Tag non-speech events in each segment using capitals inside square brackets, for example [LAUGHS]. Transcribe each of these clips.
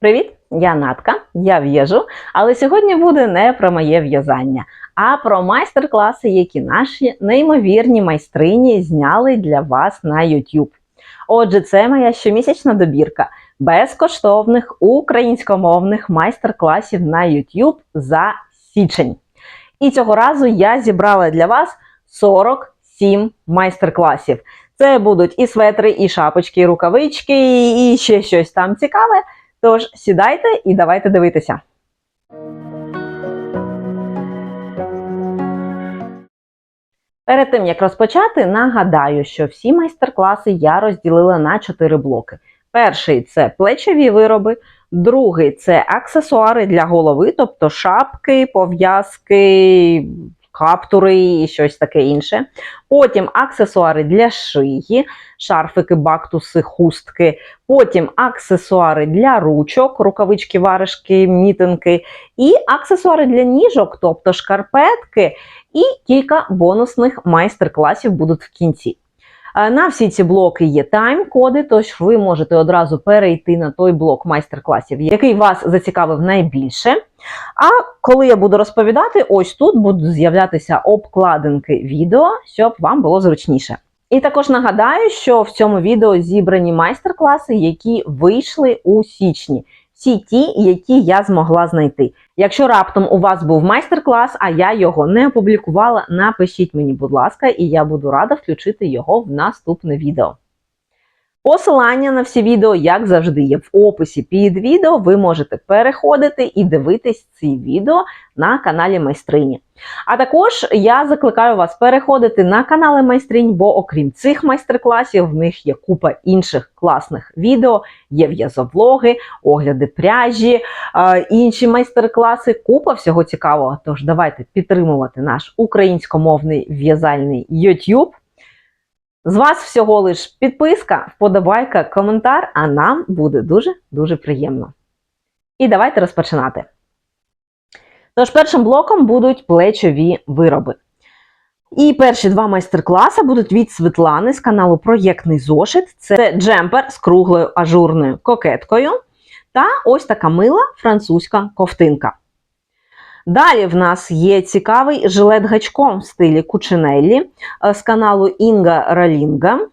Привіт, я Натка, я в'яжу, але сьогодні буде не про моє в'язання, а про майстер-класи, які наші неймовірні майстрині зняли для вас на YouTube. Отже, це моя щомісячна добірка безкоштовних українськомовних майстер-класів на YouTube за січень. І цього разу я зібрала для вас 47 майстер-класів. Це будуть і светри, і шапочки, і рукавички, і ще щось там цікаве. Тож сідайте і давайте дивитися. Перед тим як розпочати, нагадаю, що всі майстер-класи я розділила на 4 блоки. Перший це плечові вироби, другий це аксесуари для голови, тобто шапки, пов'язки, каптури і щось таке інше. Потім аксесуари для шиї, шарфики, бактуси, хустки. Потім аксесуари для ручок, рукавички, варежки, мітинки, і аксесуари для ніжок, тобто шкарпетки, і кілька бонусних майстер-класів будуть в кінці. На всі ці блоки є тайм-коди, тож ви можете одразу перейти на той блок майстер-класів, який вас зацікавив найбільше. А коли я буду розповідати, ось тут будуть з'являтися обкладинки відео, щоб вам було зручніше. І також нагадаю, що в цьому відео зібрані майстер-класи, які вийшли у січні. Всі ті, які я змогла знайти. Якщо раптом у вас був майстер-клас, а я його не опублікувала, напишіть мені, будь ласка, і я буду рада включити його в наступне відео. Посилання на всі відео, як завжди, є в описі під відео. Ви можете переходити і дивитись ці відео на каналі Майстрині. А також я закликаю вас переходити на канали Майстринь, бо окрім цих майстер-класів, в них є купа інших класних відео, є в'язовлоги, огляди пряжі, е, інші майстер-класи, купа всього цікавого. Тож давайте підтримувати наш українськомовний в'язальний YouTube. З вас всього лиш підписка, вподобайка, коментар, а нам буде дуже-дуже приємно. І давайте розпочинати. Тож, першим блоком будуть плечові вироби. І перші два майстер-класи будуть від Світлани з каналу Проєктний зошит. Це джемпер з круглою ажурною кокеткою. Та ось така мила французька ковтинка. Далі в нас є цікавий жилет гачком в стилі Кучинеллі з каналу Інга Ралінга.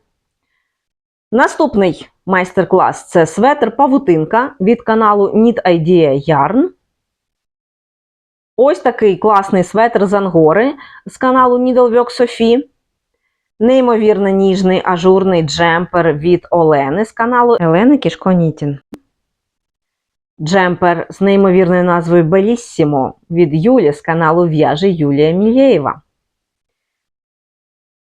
Наступний майстер-клас це светр павутинка від каналу Knit Idea Yarn. Ось такий класний светр з ангори з каналу Needlework Sophie. Неймовірно ніжний ажурний джемпер від Олени з каналу Елени Кішконітін. Джемпер з неймовірною назвою Беліссімо від Юлі з каналу В'яжи Юлія Мілєєва.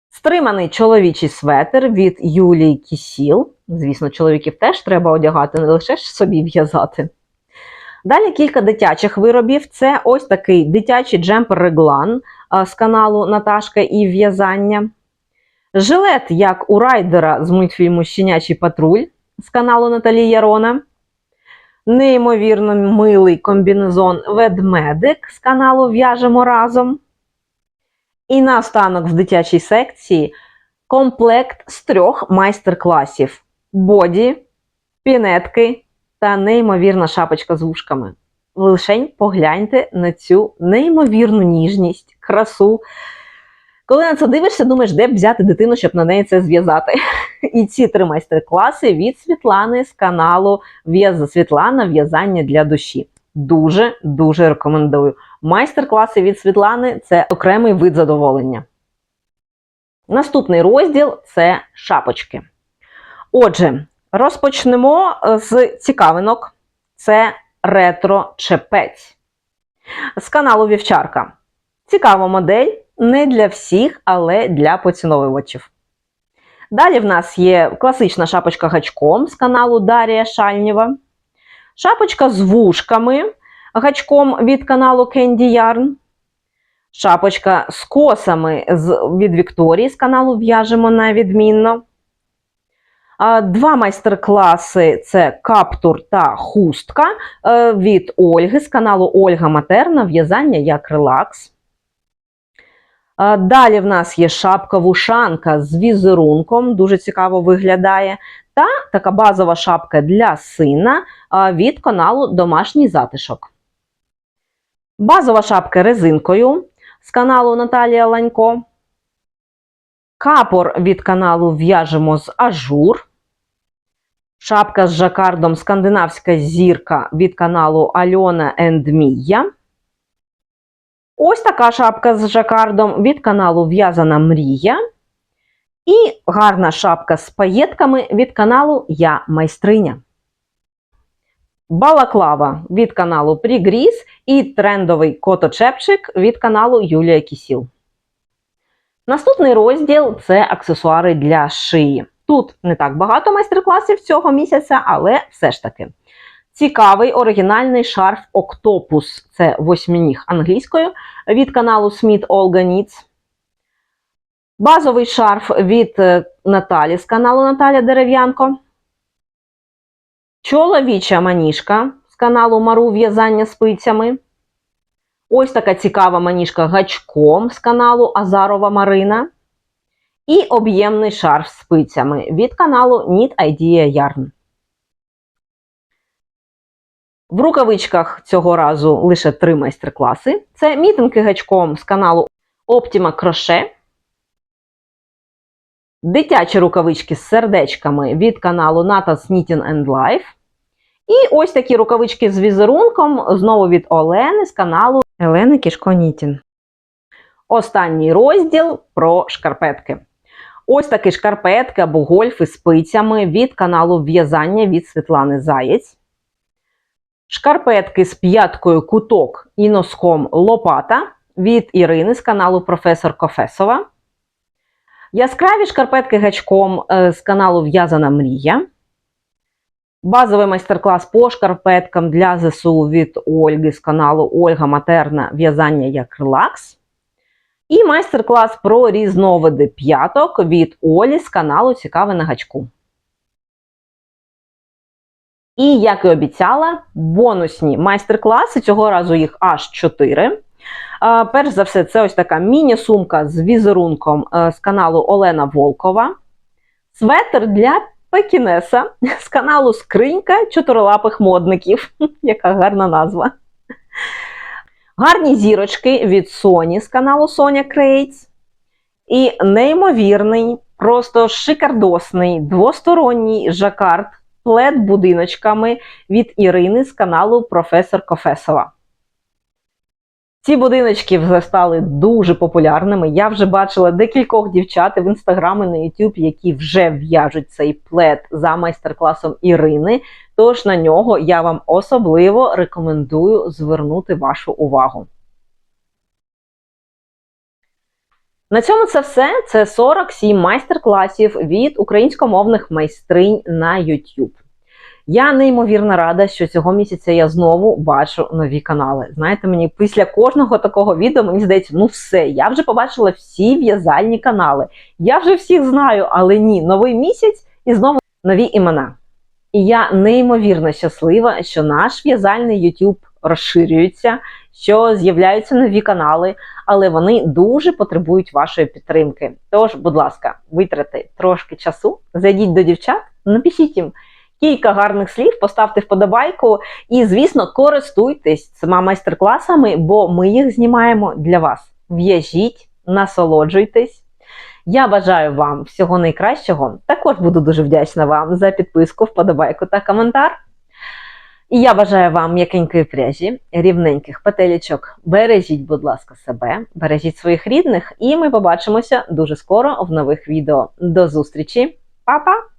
Стриманий чоловічий светр від Юлії Кісіл. Звісно, чоловіків теж треба одягати, не лише ж собі в'язати. Далі кілька дитячих виробів. Це ось такий дитячий джемпер реглан з каналу Наташка і в'язання. Жилет, як у райдера з мультфільму Щенячий патруль з каналу Наталії Ярона. Неймовірно милий комбінезон ведмедик з каналу В'яжемо разом. І наостанок в дитячій секції комплект з трьох майстер-класів: боді, пінетки та неймовірна шапочка з вушками. Лишень погляньте на цю неймовірну ніжність, красу. Коли на це дивишся, думаєш, де б взяти дитину, щоб на неї це зв'язати. І ці три майстер-класи від Світлани з каналу В'яза Світлана В'язання для душі. Дуже-дуже рекомендую. Майстер-класи від Світлани це окремий вид задоволення. Наступний розділ це шапочки. Отже, розпочнемо з цікавинок. Це ретро-чепець. З каналу Вівчарка. Цікава модель. Не для всіх, але для поціновувачів. Далі в нас є класична шапочка гачком з каналу Дарія Шальнєва. Шапочка з вушками гачком від каналу Candy Yarn. Шапочка з косами від Вікторії з каналу В'яжемо на відмінно. Два майстер-класи це каптур та хустка від Ольги з каналу Ольга Матерна в'язання як релакс. Далі в нас є шапка-вушанка з візерунком, дуже цікаво виглядає. та така базова шапка для сина від каналу Домашній затишок. Базова шапка резинкою з каналу Наталія Ланько. Капор від каналу В'яжемо з ажур. Шапка з жакардом Скандинавська зірка від каналу Альона Мія. Ось така шапка з жакардом від каналу В'язана Мрія. І гарна шапка з паєтками від каналу Я Майстриня. Балаклава від каналу Прігріз і трендовий коточепчик від каналу Юлія Кісіл. Наступний розділ це аксесуари для шиї. Тут не так багато майстер-класів цього місяця, але все ж таки. Цікавий оригінальний шарф Octopus, це восьминіг англійською, від каналу Smith Olga Knits. Базовий шарф від е, Наталі з каналу Наталя Дерев'янко. Чоловіча маніжка з каналу Мару В'язання спицями. Ось така цікава маніжка гачком з каналу Азарова Марина. І об'ємний шарф з спицями від каналу Knit Idea Yarn. В рукавичках цього разу лише три майстер-класи. Це мітинги гачком з каналу Optima Crochet. Дитячі рукавички з сердечками від каналу Natas Knitting and Life. І ось такі рукавички з візерунком знову від Олени з каналу Елени Кішко Нітін. Останній розділ про шкарпетки. Ось такі шкарпетки або гольфи з спицями від каналу В'язання від Світлани Заєць. Шкарпетки з п'яткою куток і носком лопата від Ірини з каналу Професор Кофесова. Яскраві шкарпетки гачком е, з каналу В'язана Мрія. Базовий майстер-клас по шкарпеткам для ЗСУ від Ольги з каналу Ольга Матерна В'язання як релакс. І майстер-клас про різновиди п'яток від Олі з каналу Цікаве на гачку. І, як і обіцяла, бонусні майстер-класи, цього разу їх аж 4. Перш за все, це ось така міні-сумка з візерунком е, з каналу Олена Волкова. Светр для Пекінеса [LAUGHS] з каналу Скринька чотирилапих модників. [LAUGHS] Яка гарна назва. Гарні зірочки від Sony з каналу Sonya Creates. І неймовірний, просто шикардосний двосторонній жакард плед будиночками від Ірини з каналу Професор Кофесова. Ці будиночки вже стали дуже популярними. Я вже бачила декількох дівчат в інстаграмі на YouTube, які вже в'яжуть цей плед за майстер-класом Ірини. Тож на нього я вам особливо рекомендую звернути вашу увагу. На цьому це все. Це 47 майстер-класів від українськомовних майстринь на YouTube. Я неймовірно рада, що цього місяця я знову бачу нові канали. Знаєте, мені після кожного такого відео мені здається, ну все, я вже побачила всі в'язальні канали. Я вже всіх знаю, але ні, новий місяць і знову нові імена. І я неймовірно щаслива, що наш в'язальний YouTube розширюється, що з'являються нові канали, але вони дуже потребують вашої підтримки. Тож, будь ласка, витратьте трошки часу, зайдіть до дівчат, напишіть їм кілька гарних слів, поставте вподобайку і, звісно, користуйтесь цими майстер-класами, бо ми їх знімаємо для вас. В'яжіть, насолоджуйтесь. Я бажаю вам всього найкращого. Також буду дуже вдячна вам за підписку, вподобайку та коментар. І я бажаю вам м'якенької пряжі, рівненьких петелічок. Бережіть, будь ласка, себе, бережіть своїх рідних, і ми побачимося дуже скоро в нових відео. До зустрічі, Па-па!